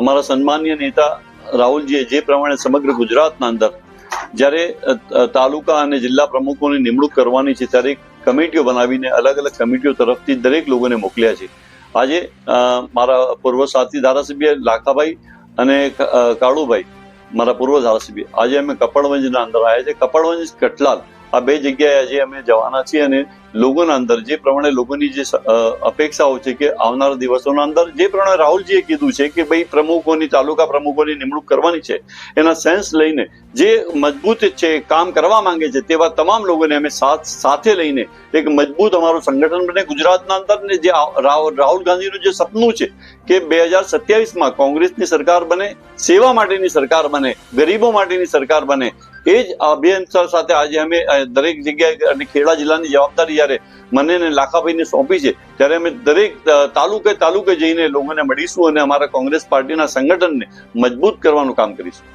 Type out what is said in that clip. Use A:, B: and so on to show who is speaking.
A: અમારા સન્માનીય નેતા રાહુલજીએ જે પ્રમાણે સમગ્ર ગુજરાતના અંદર જ્યારે તાલુકા અને જિલ્લા પ્રમુખોની નિમણૂક કરવાની છે ત્યારે કમિટીઓ બનાવીને અલગ અલગ કમિટીઓ તરફથી દરેક લોકોને મોકલ્યા છે. આજે મારા પૂર્વ સાથી ધારાસભ્ય લાખાભાઈ અને કાળુભાઈ, મારા પૂર્વ ધારાસભ્ય. આજે અમે કપડવંજના અંદર આવ્યા છે. કપડવંજ કટલાલ આ બે જગ્યાએ આજે અમે જવાના છીએ અને લોકોના અંદર જે પ્રમાણે લોકોની જે અપેક્ષાઓ છે કે આવનારા દિવસોના અંદર જે પ્રમાણે રાહુલજીએ કીધું છે કે ભાઈ પ્રમુખોની, તાલુકા પ્રમુખોની નિમણૂક કરવાની છે, એના સેન્સ લઈને જે મજબૂત છે, કામ કરવા માંગે છે તેવા તમામ લોકોને અમે સાથે લઈને એક મજબૂત અમારું સંગઠન બને. ગુજરાતના અંદર જે રાહુલ ગાંધીનું જે સપનું છે કે બે હજાર સત્યાવીસમાં કોંગ્રેસની સરકાર બને, સેવા માટેની સરકાર બને, ગરીબો માટેની સરકાર બને, એ જ અભિયાન સાથે આજે અમે દરેક જગ્યાએ અને ખેડા જિલ્લાની જવાબદારી જ્યારે મને અને લાખાભાઈને સોંપી છે, ત્યારે અમે દરેક તાલુકે તાલુકે જઈને લોકોને મળીશું અને અમારા કોંગ્રેસ પાર્ટીના સંગઠનને મજબૂત કરવાનું કામ કરીશું.